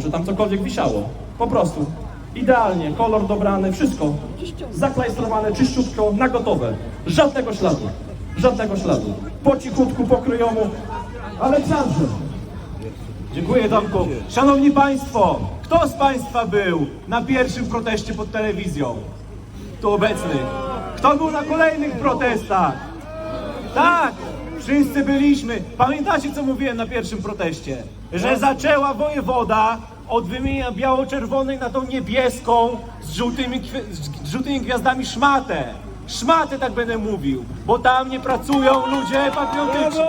że tam cokolwiek wisiało. Po prostu. Idealnie, kolor dobrany, wszystko. Zaklajstrowane, czyściutko, na gotowe. Żadnego śladu. Żadnego śladu. Po cichutku, po kryjomu. Aleksandrze, Dziękuję Tomku. Szanowni Państwo, kto z Państwa był na pierwszym proteście pod telewizją? Tu obecnych. Kto był na kolejnych protestach? Tak, wszyscy byliśmy. Pamiętacie, co mówiłem na pierwszym proteście? Że zaczęła wojewoda od wymienienia biało-czerwonej na tą niebieską z żółtymi, z żółtymi gwiazdami szmatę. Szmatę tak będę mówił, bo tam nie pracują ludzie patriotyczni.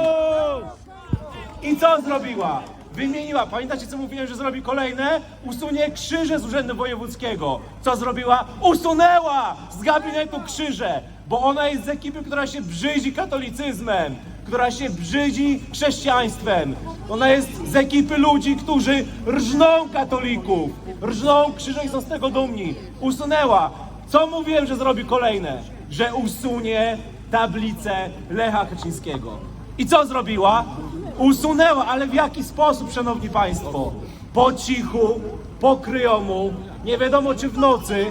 I co zrobiła? Wymieniła. Pamiętacie, co mówiłem, że zrobi kolejne? Usunie krzyże z Urzędu Wojewódzkiego. Co zrobiła? Usunęła z gabinetu krzyże, bo ona jest z ekipy, która się brzydzi katolicyzmem, która się brzydzi chrześcijaństwem. Ona jest z ekipy ludzi, którzy rżną katolików, rżną krzyże i są z tego dumni. Usunęła. Co mówiłem, że zrobi kolejne? Że usunie tablicę Lecha Kaczyńskiego. I co zrobiła? Usunęła, ale w jaki sposób, szanowni państwo? Po cichu, po kryjomu, nie wiadomo czy w nocy,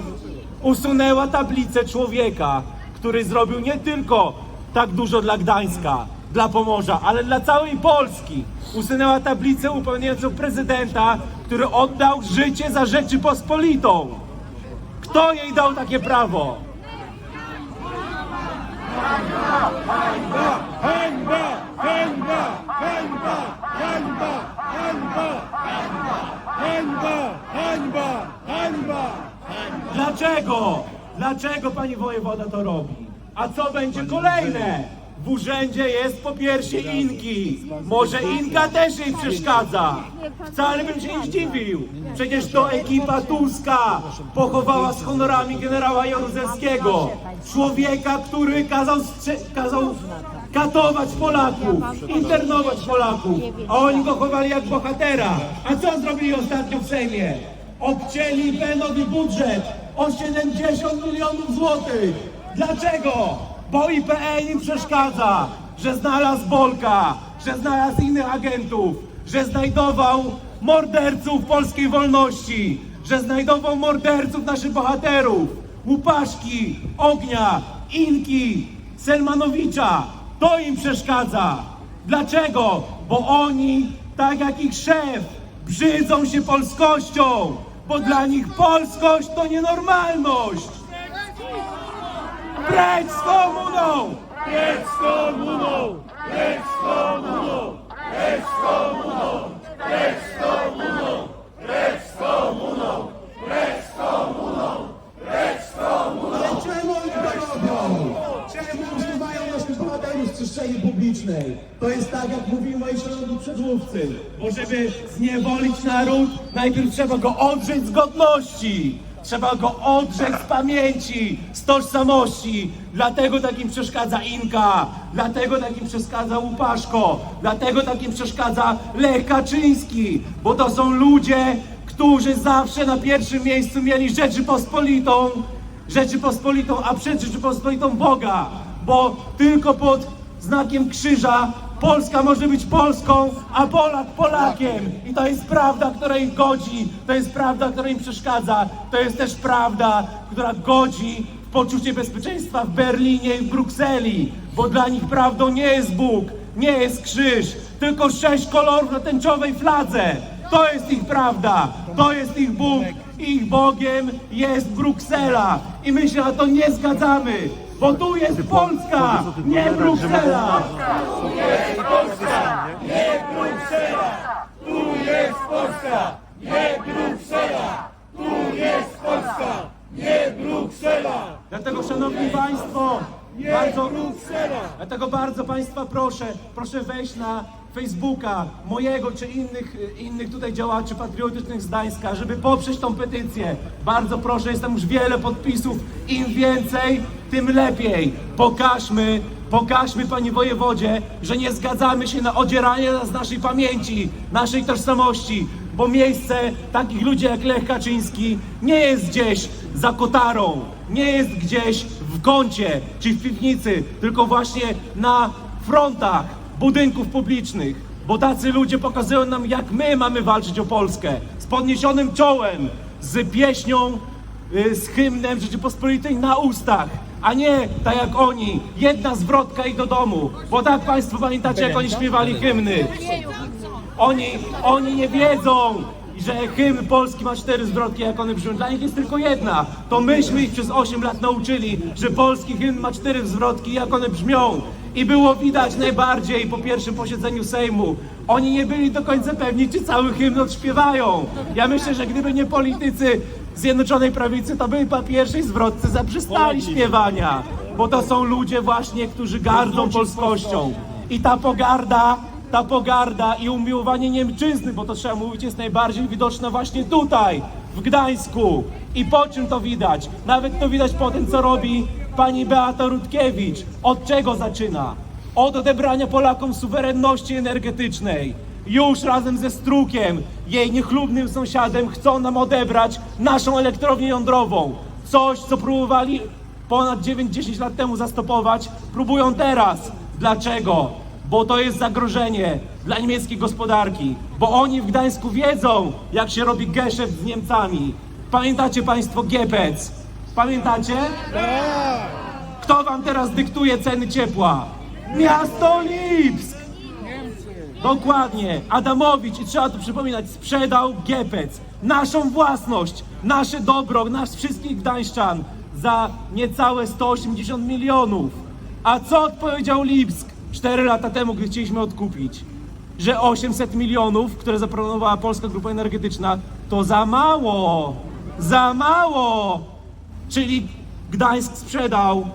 usunęła tablicę człowieka, który zrobił nie tylko tak dużo dla Gdańska, dla Pomorza, ale dla całej Polski. Usunęła tablicę upamiętniającą prezydenta, który oddał życie za Rzeczypospolitą. Kto jej dał takie prawo? Dlaczego? Dlaczego pani wojewoda to robi? A co będzie kolejne? W urzędzie jest po piersie Inki. Może Inka też jej przeszkadza. Wcale bym się nie zdziwił. Przecież to ekipa Tuska pochowała z honorami generała Jaruzelskiego. Człowieka, który kazał, kazał katować Polaków, internować Polaków. A oni go chowali jak bohatera. A co zrobili ostatnio w Sejmie? Obcięli Benowi budżet o 70 milionów złotych. Dlaczego? Bo IPN im przeszkadza, że znalazł Bolka, że znalazł innych agentów, że znajdował morderców polskiej wolności, że znajdował morderców naszych bohaterów, Łupaszki, Ognia, Inki, Selmanowicza. To im przeszkadza. Dlaczego? Bo oni, tak jak ich szef, brzydzą się polskością, bo dla nich polskość to nienormalność. Precz z komuną! Precz z komuną! Precz z komuną! Precz z komuną! Precz z komuną! Precz z komuną! Precz z komuną! Precz z komuną! Czemu oni to robią? Czemu używają naszych bohaterów w przestrzeni publicznej? To jest tak, jak mówili moi szanowni przedmówcy, bo żeby zniewolić naród, najpierw trzeba go odrzeć z godności. Trzeba go odrzeć z pamięci, z tożsamości. Dlatego takim przeszkadza Inka, dlatego takim przeszkadza Łupaszko, dlatego takim przeszkadza Lech Kaczyński, bo to są ludzie, którzy zawsze na pierwszym miejscu mieli Rzeczypospolitą, Rzeczypospolitą, a przed Rzeczypospolitą Boga, bo tylko pod znakiem krzyża Polska może być Polską, a Polak Polakiem. I to jest prawda, która ich godzi, to jest prawda, która im przeszkadza, to jest też prawda, która godzi w poczucie bezpieczeństwa w Berlinie i w Brukseli, bo dla nich prawdą nie jest Bóg, nie jest krzyż, tylko sześć kolorów na tęczowej fladze. To jest ich prawda, to jest ich Bóg. Ich Bogiem jest Bruksela i my się na to nie zgadzamy, bo tu jest Polska, nie Bruksela. Tu jest Polska, nie Bruksela. Tu jest Polska, nie Bruksela. Tu jest Polska, nie Bruksela. Dlatego szanowni państwo, bardzo Dlatego bardzo Państwa proszę, proszę wejść na Facebooka mojego czy innych, innych tutaj działaczy patriotycznych z Gdańska, żeby poprzeć tą petycję. Bardzo proszę, jest tam już wiele podpisów. Im więcej, tym lepiej. Pokażmy, pokażmy Panie Wojewodzie, że nie zgadzamy się na odzieranie z naszej pamięci, naszej tożsamości, bo miejsce takich ludzi jak Lech Kaczyński nie jest gdzieś za kotarą, nie jest gdzieś w kącie czy w piwnicy, tylko właśnie na frontach budynków publicznych, bo tacy ludzie pokazują nam, jak my mamy walczyć o Polskę. Z podniesionym czołem, z pieśnią, y, z hymnem Rzeczypospolitej na ustach, a nie tak jak oni, jedna zwrotka i do domu. Bo tak Państwo pamiętacie, jak oni śpiewali hymny. Oni, oni nie wiedzą, że hymn polski ma cztery zwrotki, jak one brzmią. Dla nich jest tylko jedna. To myśmy ich przez 8 lat nauczyli, że polski hymn ma cztery zwrotki, jak one brzmią. I było widać najbardziej po pierwszym posiedzeniu Sejmu. Oni nie byli do końca pewni, czy cały hymn odśpiewają. Ja myślę, że gdyby nie politycy Zjednoczonej Prawicy, to by po pierwszej zwrotce zaprzestali śpiewania. Bo to są ludzie właśnie, którzy gardzą polskością. I ta pogarda ta pogarda i umiłowanie Niemczyzny, bo to trzeba mówić, jest najbardziej widoczne właśnie tutaj, w Gdańsku. I po czym to widać? Nawet to widać po tym, co robi pani Beata Rutkiewicz. Od czego zaczyna? Od odebrania Polakom suwerenności energetycznej. Już razem ze Strukiem, jej niechlubnym sąsiadem, chcą nam odebrać naszą elektrownię jądrową. Coś, co próbowali ponad 9-10 lat temu zastopować, próbują teraz. Dlaczego? Bo to jest zagrożenie dla niemieckiej gospodarki. Bo oni w Gdańsku wiedzą, jak się robi geszeft z Niemcami. Pamiętacie Państwo Giepec? Pamiętacie? Kto Wam teraz dyktuje ceny ciepła? Miasto Lipsk! Dokładnie. Adamowicz, i trzeba to przypominać, sprzedał Giepec. Naszą własność, nasze dobro, nas wszystkich Gdańszczan za niecałe 180 milionów. A co odpowiedział Lipsk 4 lata temu, gdy chcieliśmy odkupić? Że 800 milionów, które zaproponowała Polska Grupa Energetyczna, to za mało. Za mało. Czyli Gdańsk sprzedał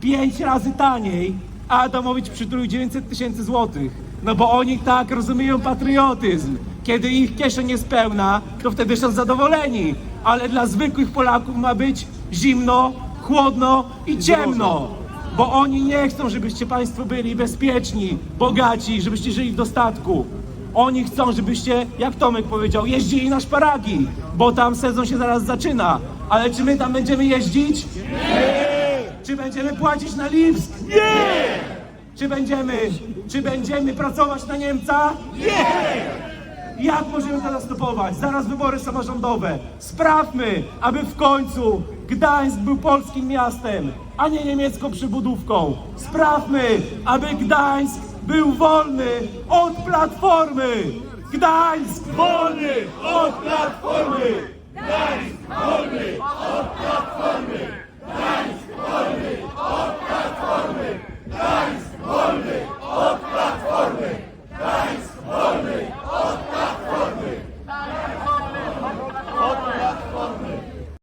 pięć razy taniej, a Adamowicz przytulił 900 tysięcy złotych. No bo oni tak rozumieją patriotyzm. Kiedy ich kieszeń jest pełna, to wtedy są zadowoleni. Ale dla zwykłych Polaków ma być zimno, chłodno i ciemno. Bo oni nie chcą, żebyście Państwo byli bezpieczni, bogaci, żebyście żyli w dostatku. Oni chcą, żebyście, jak Tomek powiedział, jeździli na szparagi, bo tam sezon się zaraz zaczyna. Ale czy my tam będziemy jeździć? Czy będziemy płacić na Lipsk? Nie! Czy będziemy, czy będziemy pracować na Niemca? Nie! Jak możemy to zastopować? Zaraz wybory samorządowe. Sprawmy, aby w końcu Gdańsk był polskim miastem, a nie niemiecką przybudówką. Sprawmy, aby Gdańsk był wolny od platformy. Gdańsk wolny od platformy.